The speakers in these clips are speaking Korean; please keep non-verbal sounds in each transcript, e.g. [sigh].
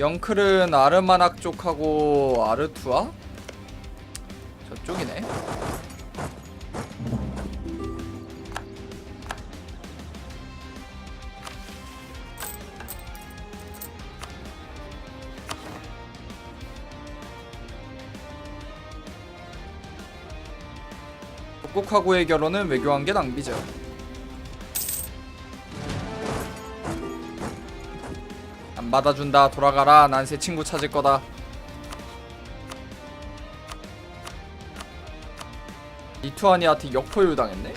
영클은 아르마낙 쪽하고 아르투아? 저쪽이네. 북극하고의 결혼은 외교관계 낭비죠. 안 받아준다. 돌아가라. 난 새 친구 찾을 거다. 리투아니아한테 역포유 당했네?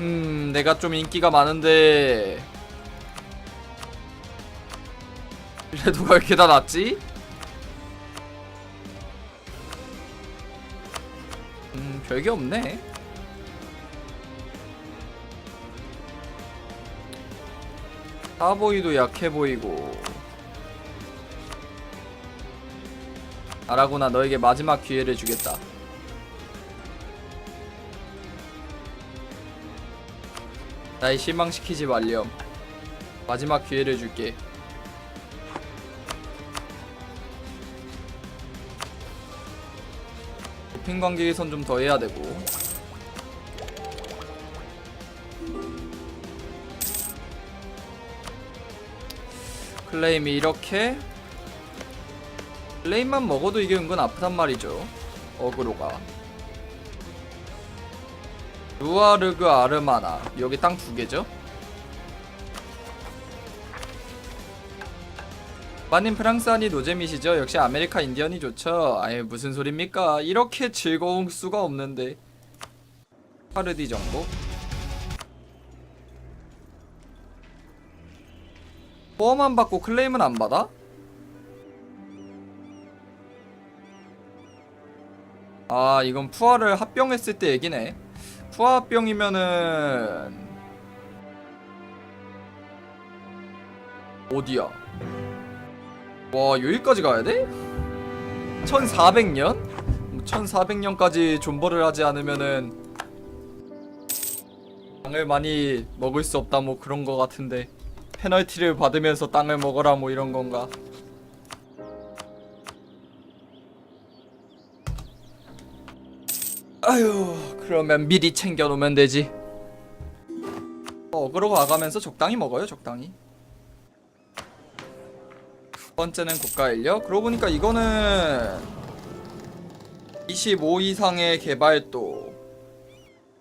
음 내가 좀 인기가 많은데. [laughs] 그래도가 왜 이렇게 다 낫지? 음 별게 없네 사보이도 약해 보이고. 아라구나 너에게 마지막 기회를 주겠다. 나의 실망시키지 말렴. 마지막 기회를 줄게. 도핑 관계에선 좀 더 해야 되고 클레임이 이렇게 클레임만 먹어도 이게 은근 아프단 말이죠 어그로가 루아르그 아르마나 여기 땅 두 개죠 마님 프랑스안이 노잼이시죠? 역시 아메리카 인디언이 좋죠? 아예 무슨 소립니까? 이렇게 즐거운 수가 없는데 파르디 정도? 보험만 받고 클레임은 안 받아? 아 이건 푸아를 합병했을 때 얘기네 푸아 합병이면은 어디야 와 여기까지 가야 돼? 1400년? 1400년까지 존버를 하지 않으면은 땅을 많이 먹을 수 없다 뭐 그런 거 같은데 페널티를 받으면서 땅을 먹어라 뭐 이런 건가? 아유 그러면 미리 챙겨 놓으면 되지. 어그로 가가면서 적당히 먹어요 적당히. 첫 번째는 국가인력. 그러고 보니까 이거는 25 이상의 개발도.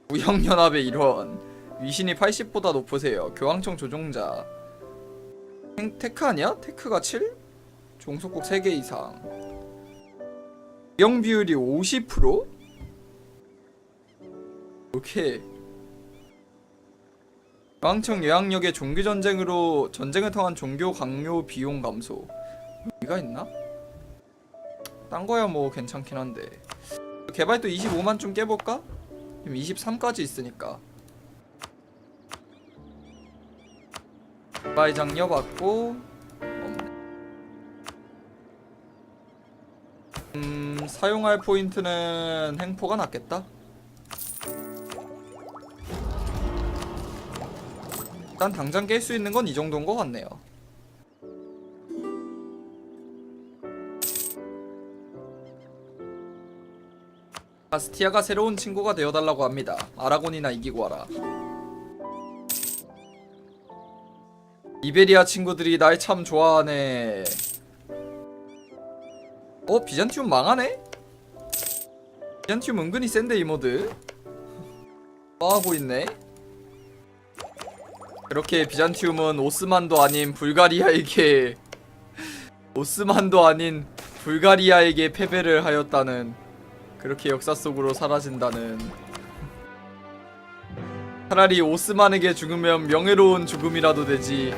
무형연합의 일원. 위신이 80보다 높으세요. 교황청 조종자. 행- 테크 아니야? 테크가 7? 종속국 3개 이상 비용 비율이 50%? 오케이 교황청 요양역의 종교 전쟁으로 전쟁을 통한 종교 강요 비용 감소 이가 있나? 딴 거야 뭐 괜찮긴 한데 개발도 25만 좀 깨볼까? 지금 23까지 있으니까 개발 장려 받고 음 사용할 포인트는 행포가 낫겠다 일단 당장 깰 수 있는 건 이 정도인 것 같네요 아스티아가 새로운 친구가 되어달라고 합니다. 아라곤이나 이기고 와라. 이베리아 친구들이 날 참 좋아하네. 어 비잔티움 망하네? 비잔티움 은근히 센데 이 모드. 망하고 있네. 그렇게 비잔티움은 오스만도 아닌 불가리아에게 오스만도 아닌 불가리아에게 패배를 하였다는 그렇게 역사 속으로 사라진다는 차라리 오스만에게 죽으면 명예로운 죽음이라도 되지.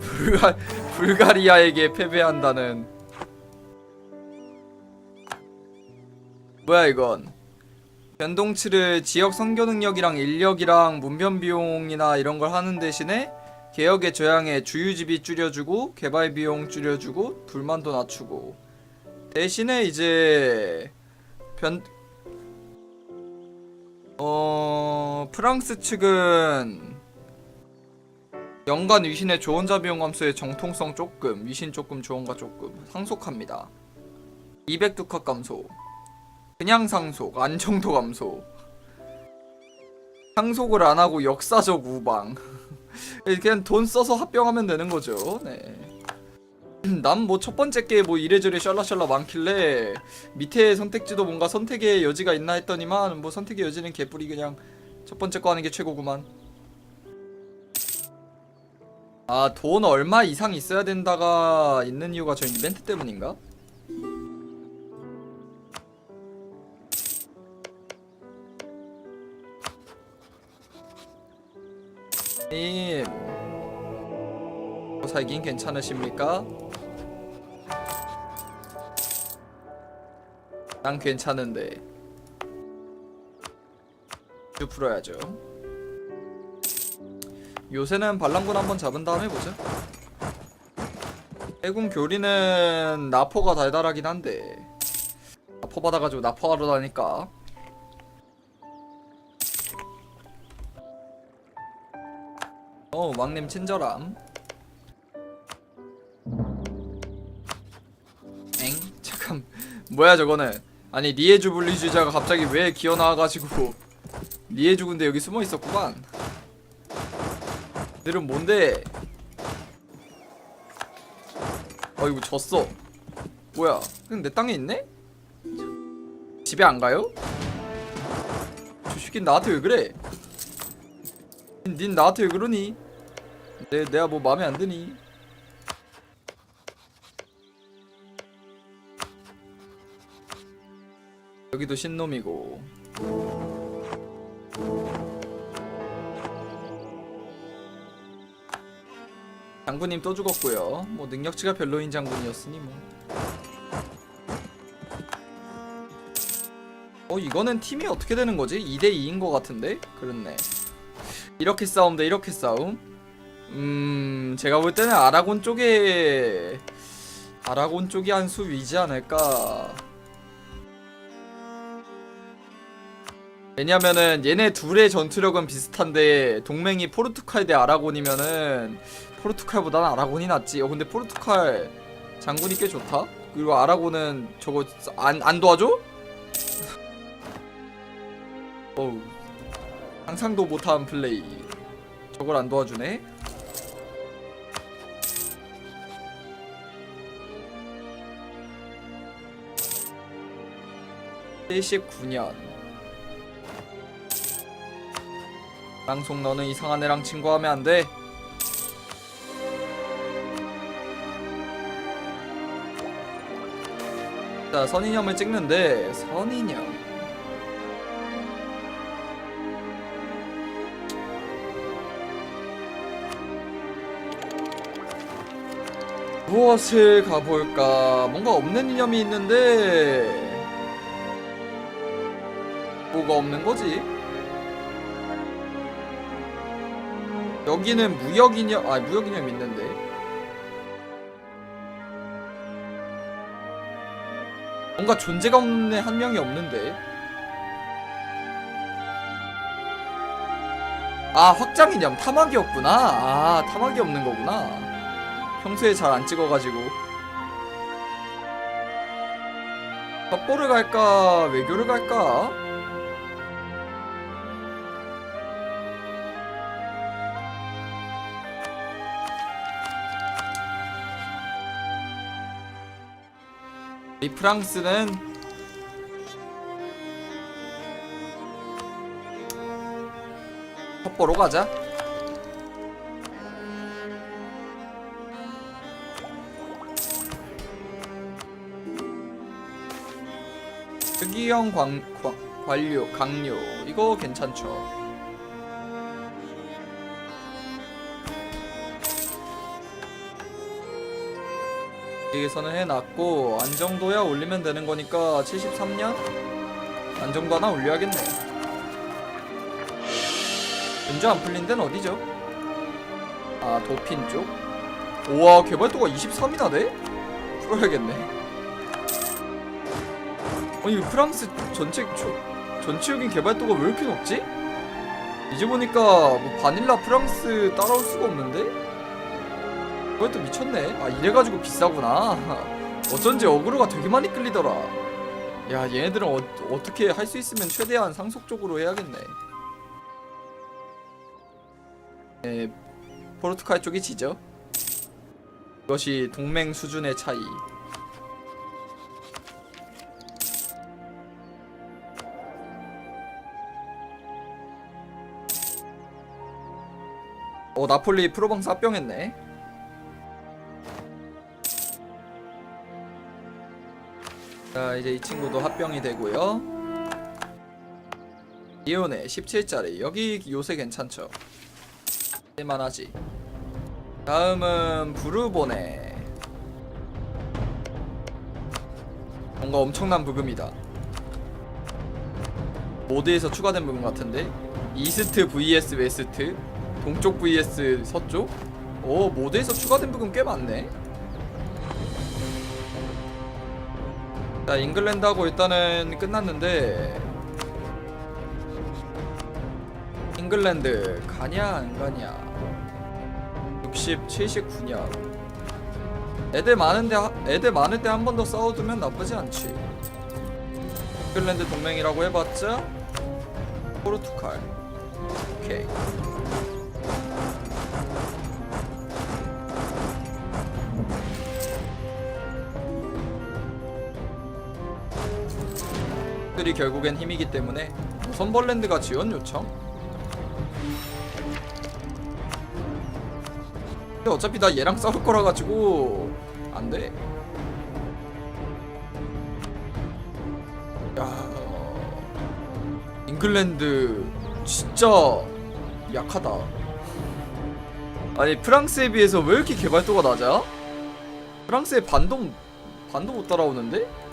불가, 불가리아에게 패배한다는. 뭐야 이건? 변동치를 지역 선교 능력이랑 인력이랑 문변 비용이나 이런 걸 하는 대신에 개혁의 저양에 주유지비 줄여주고 개발 비용 줄여주고 불만도 낮추고. 대신에 이제 변 어 프랑스 측은 연간 위신의 조언자 비용 감소의 정통성 조금, 위신 조금, 조언가 조금 상속합니다. 200두컷 감소, 그냥 상속, 안정도 감소, 상속을 안 하고 역사적 우방. [laughs] 그냥 돈 써서 합병하면 되는 거죠. 네. 난 뭐 첫 번째 게 뭐 이래저래 샬라샬라 많길래 밑에 선택지도 뭔가 선택의 여지가 있나 했더니만 뭐 선택의 여지는 개뿔이 그냥 첫 번째 거 하는 게 최고구만. 아 돈 얼마 이상 있어야 된다가 있는 이유가 저 이벤트 때문인가? 님 살긴 괜찮으십니까? 난 괜찮은데. 쭉 풀어야죠. 요새는 반란군 한번 잡은 다음에 보자 해군 교리는 나포가 달달하긴 한데 나포 받아가지고 나포하러 다니까. 어 왕님 친절함. 엥? 잠깐 뭐야 저거는 아니 리에주 분리주의자가 갑자기 왜 기어 나와가지고. 리에주 [laughs] 군데 여기 숨어 있었구만. 들은 뭔데? 어이구 졌어. 뭐야? 그냥 내 땅에 있네? 집에 안 가요? 저 새끼 나한테 왜 그래? 닌, 닌 나한테 왜 그러니? 내, 내가 뭐 마음에 안 드니 여기도 신놈이고 장군님 또 죽었고요 뭐 능력치가 별로인 장군이었으니 뭐 어, 이거는 팀이 어떻게 되는 거지? 2대2인 것 같은데? 그렇네. 이렇게 싸움 대 이렇게 싸움? 음, 제가 볼 때는 아라곤 쪽에, 아라곤 쪽이 한 수 위지 않을까. 왜냐면은 얘네 둘의 전투력은 비슷한데 동맹이 포르투칼 대 아라곤이면은 포르투칼보다는 아라곤이 낫지. 어 근데 포르투칼 장군이 꽤 좋다. 그리고 아라곤은 저거 안 안 도와줘? [laughs] 어우 상상도 못한 플레이 저걸 안 도와주네 (79년) 방송 너는 이상한 애랑 친구하면 안 돼 자 선인염을 찍는데 선인염 무엇을 가볼까? 뭔가 없는 이념이 있는데 뭐가 없는 거지? 여기는 무역 이념, 아 무역 이념 있는데. 뭔가 존재가 없는 애한 명이 없는데. 아 확장 이념 타막이었구나. 아 타막이 없는 거구나. 평소에 잘 안 찍어가지고. 첩보를 갈까? 외교를 갈까 이 프랑스는 첩보로 가자. 특이형 광, 광, 관료, 강료. 이거 괜찮죠 여기서는 해놨고 안정도야 올리면 되는 거니까 73년? 안정도 하나 올려야겠네 문제 안 풀린 데는 어디죠? 아 도핀 쪽? 우와 개발도가 23이나 돼? 풀어야겠네 아니 프랑스 전체 초, 전체적인 개발도가 왜 이렇게 높지? 이제 보니까 뭐 바닐라 프랑스 따라올 수가 없는데? 그것도 미쳤네. 아 이래가지고 비싸구나. 어쩐지 어그로가 되게 많이 끌리더라. 야 얘네들은 어, 어떻게 할 수 있으면 최대한 상속적으로 해야겠네. 네, 포르투갈 쪽이 지죠? 이것이 동맹 수준의 차이. 어 나폴리 프로방스 합병했네 자 이제 이 친구도 합병이 되고요. 이온에 17짜리. 여기 요새 괜찮죠? 쓸만하지. 다음은 브루보네. 뭔가 엄청난 부금이다. 모드에서 추가된 부분 같은데? 이스트 vs 웨스트? 동쪽 vs 서쪽? 오 모드에서 추가된 부분 꽤 많네 자 잉글랜드하고 일단은 끝났는데 잉글랜드 가냐 안 가냐? 60, 79냐? 애들 많은데 하- 애들 많을 때 한 번 더 싸워두면 나쁘지 않지. 잉글랜드 동맹이라고 해봤자 포르투갈. 오케이 들이 결국엔 힘이기 때문에 선벌랜드가 지원 요청? 근데 어차피 나 얘랑 싸울 거라 가지고 안 돼. 야, 잉글랜드 진짜 약하다. 아니 프랑스에 비해서 왜 이렇게 개발도가 낮아? 프랑스의 반동 반도 못 따라오는데?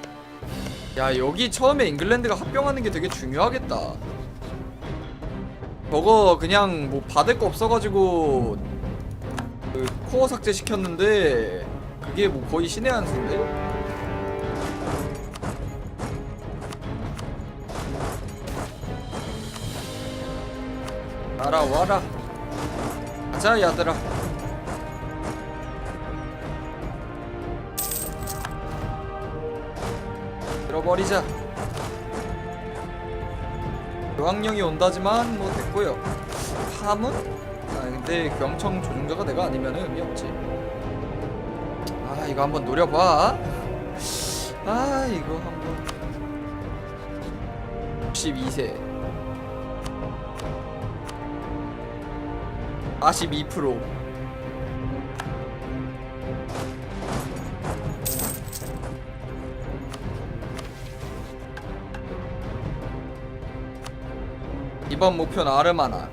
야 여기 처음에 잉글랜드가 합병하는 게 되게 중요하겠다. 저거 그냥 뭐 받을 거 없어가지고 그 코어 삭제 시켰는데 그게 뭐 거의 신의 한 수인데? 알아와라 가자 야들아 들어버리자. 교황령이 온다지만 뭐 됐고요. 파문? 아 근데 경청 조종자가 내가 아니면 의미 없지. 아 이거 한번 노려봐. 아 이거 한번. 62세. 42% 이번 목표는 아르마나.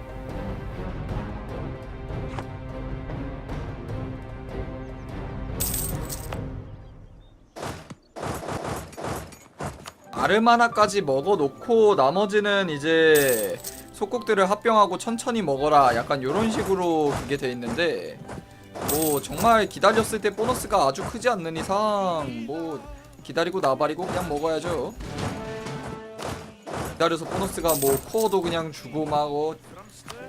아르마나까지 먹어놓고 나머지는 이제 속국들을 합병하고 천천히 먹어라. 약간 요런 식으로 그게 돼 있는데 뭐 정말 기다렸을 때 보너스가 아주 크지 않는 이상 뭐 기다리고 나발이고 그냥 먹어야죠 기다려서 보너스가 뭐 코어도 그냥 주고 막 어,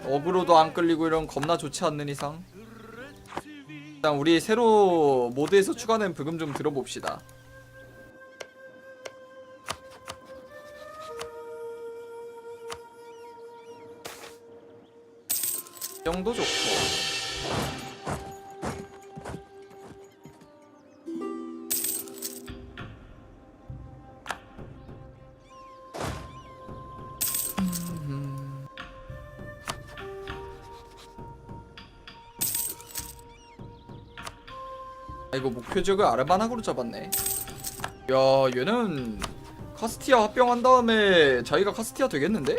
어그로도 안 끌리고 이런 겁나 좋지 않는 이상. 일단 우리 새로 모드에서 추가된 부금 좀 들어봅시다. 이 정도 좋고 지역을 아르바나그로 잡았네 야 얘는 카스티아 합병한 다음에 자기가 카스티아 되겠는데?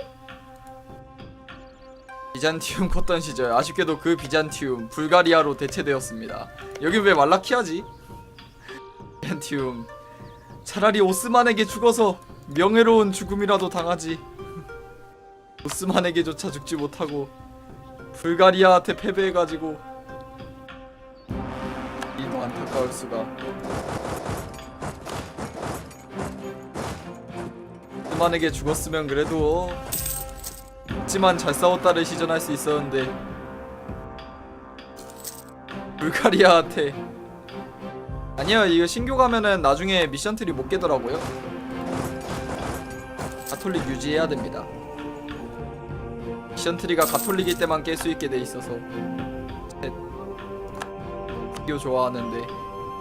비잔티움 컸던 시절 아쉽게도 그 비잔티움 불가리아로 대체되었습니다 여기 왜 말라키아지? 비잔티움 차라리 오스만에게 죽어서 명예로운 죽음이라도 당하지 오스만에게조차 죽지 못하고 불가리아한테 패배해가지고 안타까울 수가. 만약에 죽었으면 그래도 하지만 잘 싸웠다를 시전할 수 있었는데. 불가리아한테. 아니요 이거 신규 가면은 나중에 미션 트리 못 깨더라고요. 가톨릭 유지해야 됩니다. 미션 트리가 가톨릭일 때만 깰 수 있게 돼 있어서. 셋. 이거 좋아하는데.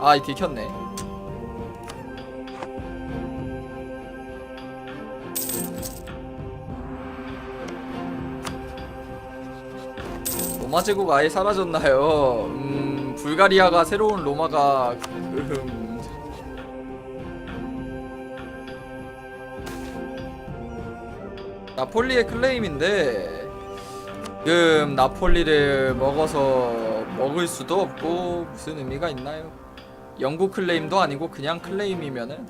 아이 들켰네. 로마 제국 아예 사라졌나요? 음, 불가리아가 새로운 로마가 음, 나폴리의 클레임인데 지금 나폴리를 먹어서 먹을 수도 없고 무슨 의미가 있나요? 영국 클레임도 아니고 그냥 클레임이면은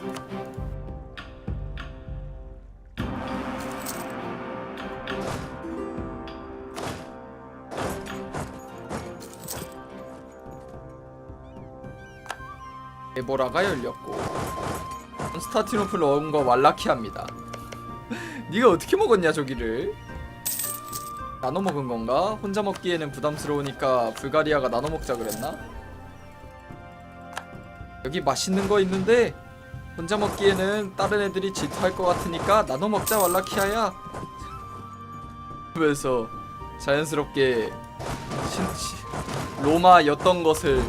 에보라가 열렸고 콘스타티노플 넣은 거 왈라키합니다. 네가 어떻게 먹었냐 저기를? 나눠 먹은 건가? 혼자 먹기에는 부담스러우니까 불가리아가 나눠 먹자 그랬나? 여기 맛있는 거 있는데 혼자 먹기에는 다른 애들이 질투할 것 같으니까 나눠 먹자 왈라키아야. 그래서 자연스럽게 신, 시- 로마였던 것을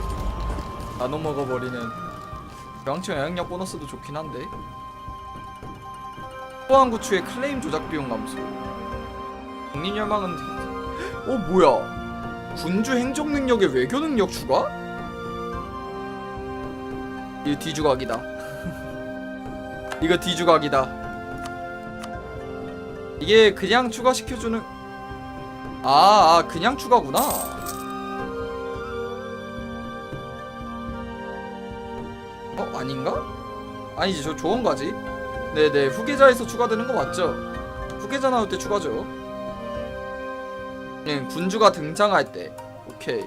나눠 먹어버리는 명칭 영향력 보너스도 좋긴 한데 포항 구추의 클레임 조작 비용 감소 국민열망은 어 뭐야? 군주 행정 능력에 외교 능력 추가? 이거 뒤주각이다. [laughs] 이거 뒤주각이다. 이게 그냥 추가시켜주는 아, 아 그냥 추가구나. 어 아닌가? 아니지 저 조언가지. 네네 후계자에서 추가되는 거 맞죠? 후계자 나올 때 추가죠 예 군주가 등장할 때. 오케이.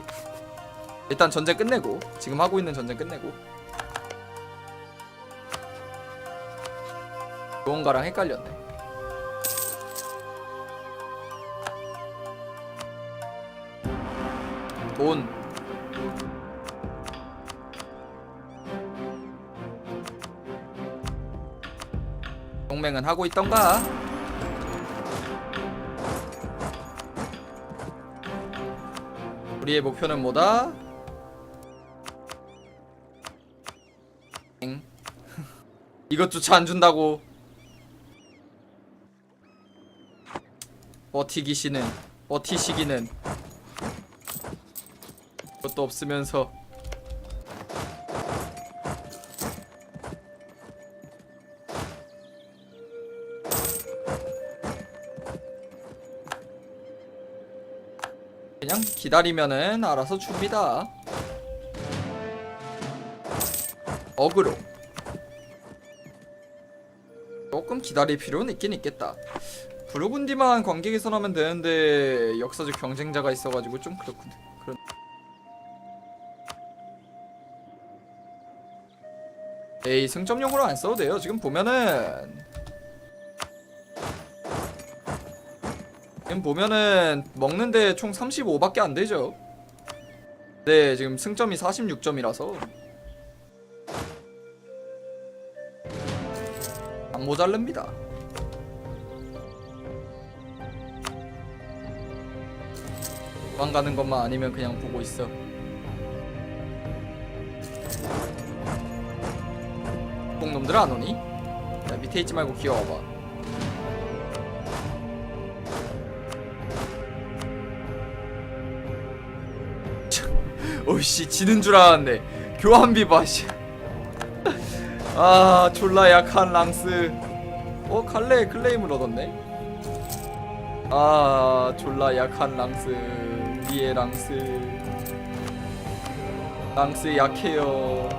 일단 전쟁 끝내고 지금 하고 있는 전쟁 끝내고. 조언가랑 헷갈렸네. 돈. 동맹은 하고 있던가? 우리의 목표는 뭐다? 엥. [laughs] 이것조차 안 준다고. 버티기시는 버티시기는 그것도 없으면서 그냥 기다리면은 알아서 줍니다. 어그로. 조금 기다릴 필요는 있긴 있겠다. 부르군디만 관계 개선하면 되는데 역사적 경쟁자가 있어가지고 좀 그렇군. 그런. 에이 승점용으로 안 써도 돼요. 지금 보면은 지금 보면은 먹는데 총 35밖에 안 되죠. 네, 지금 승점이 46점이라서 안 모자릅니다. 도망가는 것만 아니면 그냥 보고 있어. 뽕놈들 안 오니? 야 밑에 있지 말고 기어와봐. 오씨 지는 줄 알았네. 교환비 봐씨 [laughs] 아 졸라 약한 랑스. 어 칼레 클레임을 얻었네. 아 졸라 약한 랑스. 위에 랑스. 랑스 약해요.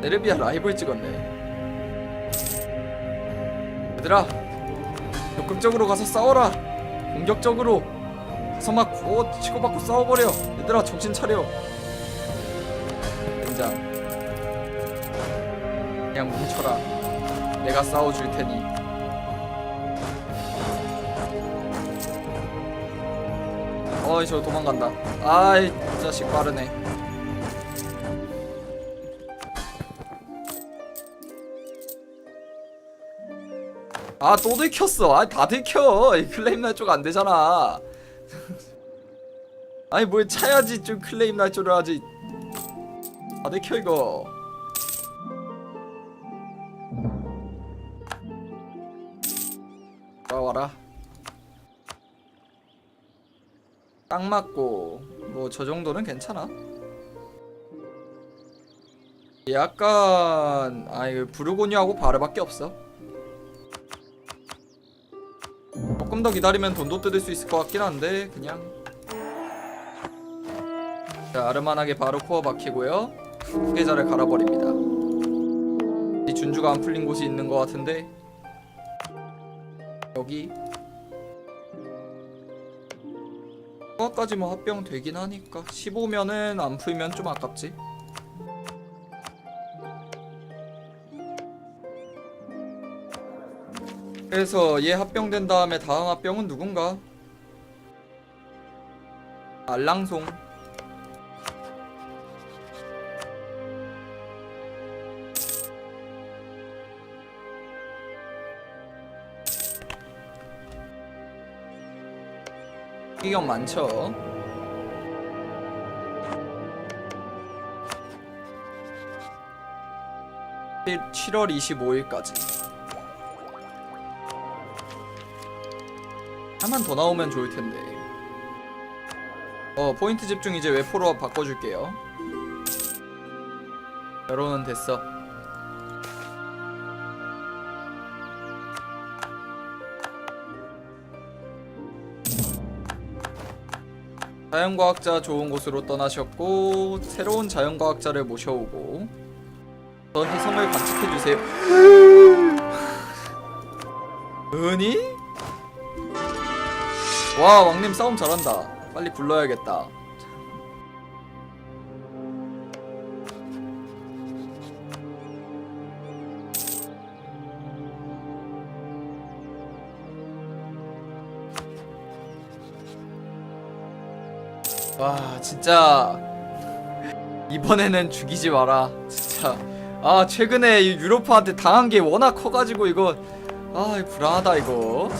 네르비아 라이벌 찍었네 얘들아 적극적으로 가서 싸워라. 공격적으로 서막 오 치고받고 싸워버려. 얘들아 정신 차려. 등장 그냥 뭉쳐라. 내가 싸워줄 테니. 어이 저 도망간다. 아이 이 자식 빠르네 아 또 들켰어. 아 다 들켜. 이 클레임 날 쪽 안 되잖아. [laughs] 아니 뭘 차야지 좀 클레임 날 줄을 하지. 다 들켜 이거. 와 와라. 딱 맞고 뭐 저 정도는 괜찮아. 약간 아 이거 부르고니하고 바르밖에 없어 조금 더 기다리면 돈도 뜯을 수 있을 것 같긴 한데 그냥. 자 아르만하게 바로 코어 박히고요. 후계자를 갈아버립니다. 이 준주가 안 풀린 곳이 있는 것 같은데. 여기. 그거까지 뭐 합병 되긴 하니까. 15면은 안 풀면 좀 아깝지 그래서 얘 합병된 다음에 다음 합병은 누군가? 알랑송. 기경 많죠? 7월 25일까지 하나만 더 나오면 좋을 텐데. 어, 포인트 집중 이제 웨포로 바꿔줄게요. 여론은 됐어. 자연과학자 좋은 곳으로 떠나셨고 새로운 자연과학자를 모셔오고 저 해섬을 관측해주세요. 은이? 와 왕님 싸움 잘한다. 빨리 불러야겠다. 와 진짜 이번에는 죽이지 마라. 진짜. 아 최근에 이 유로파한테 당한 게 워낙 커가지고 이거. 아 불안하다 이거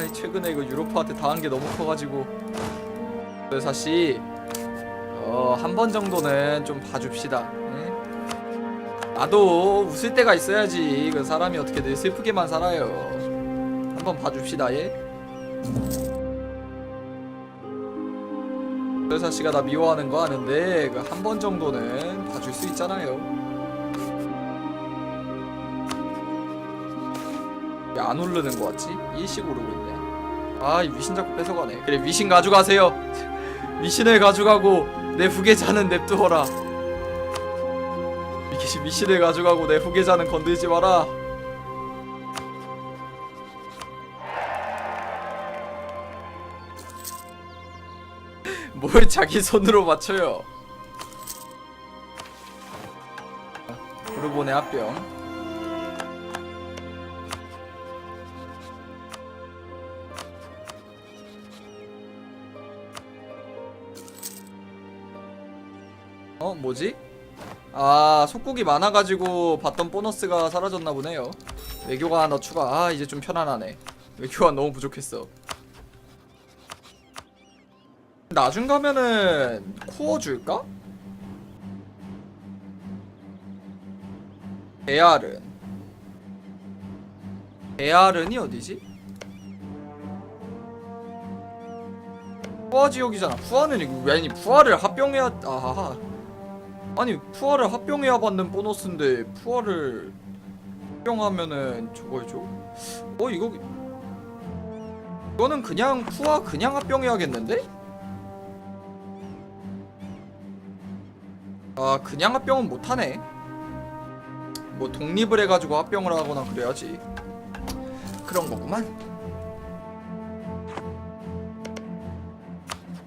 아 최근에 이거 유로파한테 당한 게 너무 커가지고. 사씨 어한 번 정도는 좀 봐줍시다. 예? 나도 웃을 때가 있어야지. 그 사람이 어떻게 늘 슬프게만 살아요. 한 번 봐줍시다 예? 사씨가 나 미워하는 거 아는데 그 한 번 정도는 봐줄 수 있잖아요 왜 안 오르는 거 같지? 일씩 오르고 있네. 아, 이 위신 자꾸 뺏어가네. 그래, 위신 가져가세요. [laughs] 위신을 가져가고 내 후계자는 냅두어라. 위신 위신을 가져가고 내 후계자는 건들지 마라. [laughs] 뭘 자기 손으로 맞춰요? 부르본의 합병. 뭐지? 아 속국이 많아가지고 받던 보너스가 사라졌나 보네요. 외교가 하나 추가. 아 이제 좀 편안하네. 외교가 [laughs] 너무 부족했어. 나중 가면은 코어 줄까? 베아른 베아른이 어디지? 푸아 지역이잖아. 푸아는 이거 왜 아니 푸아를 합병해야 아하하 아니 푸아를 합병해야 받는 보너스인데 푸아를 합병하면은 저걸 줘? 어 이거 이거는 그냥 푸아 그냥 합병해야겠는데? 아 그냥 합병은 못하네 뭐 독립을 해가지고 합병을 하거나 그래야지 그런 거구만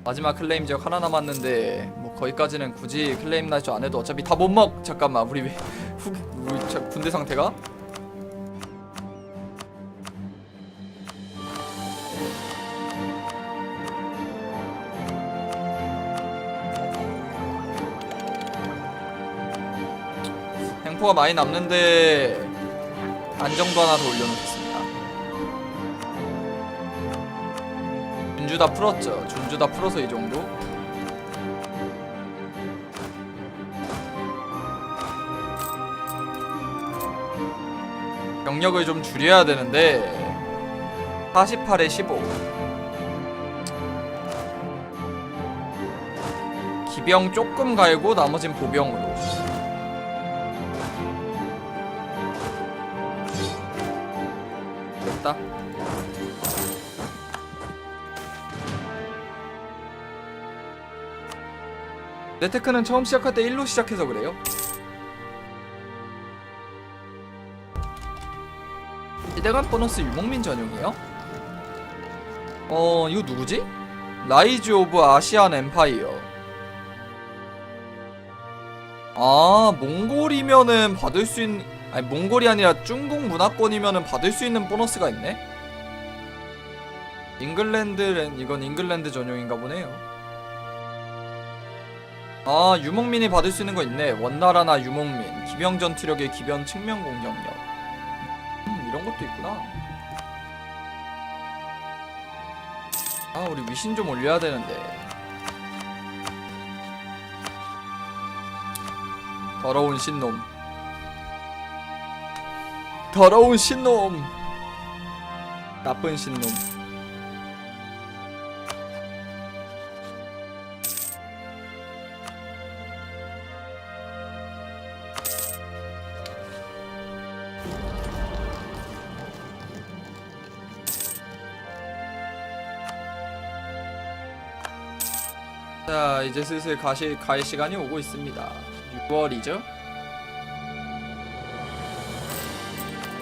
마지막 클레임 지역 하나 남았는데 뭐 거기까지는 굳이 클레임 날줄 안 해도 어차피 다 못 먹. 잠깐만 우리 왜 후, 우리 자, 군대 상태가? 행포가 많이 남는데 안정도 하나 더 올려놓겠습니다. 준주 다 풀었죠. 준주 다 풀어서 이 정도. 병력을 좀 줄여야 되는데 48에 15 기병 조금 갈고 나머진 보병으로. 됐다. 네테크는 처음 시작할 때 1로 시작해서 그래요 시대간 보너스 유목민 전용이요? 어 이거 누구지? 라이즈 오브 아시안 엠파이어. 아 몽골이면은 받을 수 있는 아니 몽골이 아니라 중국 문화권이면은 받을 수 있는 보너스가 있네? 잉글랜드 이건 잉글랜드 전용인가 보네요. 아 유목민이 받을 수 있는 거 있네. 원나라나 유목민 기병 전투력의 기병 측면 공격력. 음, 이런 것도 있구나. 아, 우리 위신 좀 올려야 되는데. 더러운 신놈. 더러운 신놈. 나쁜 신놈. 이제 슬슬 가시, 갈 시간이 오고 있습니다. 6월이죠?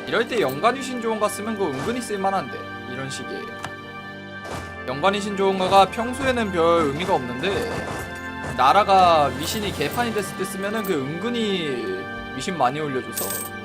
이럴 때 연간위신 조언가 쓰면 그거 은근히 쓸만한데 이런 시기에 연간위신 조언가가 평소에는 별 의미가 없는데 나라가 위신이 개판이 됐을 때 쓰면은 그 은근히 위신 많이 올려줘서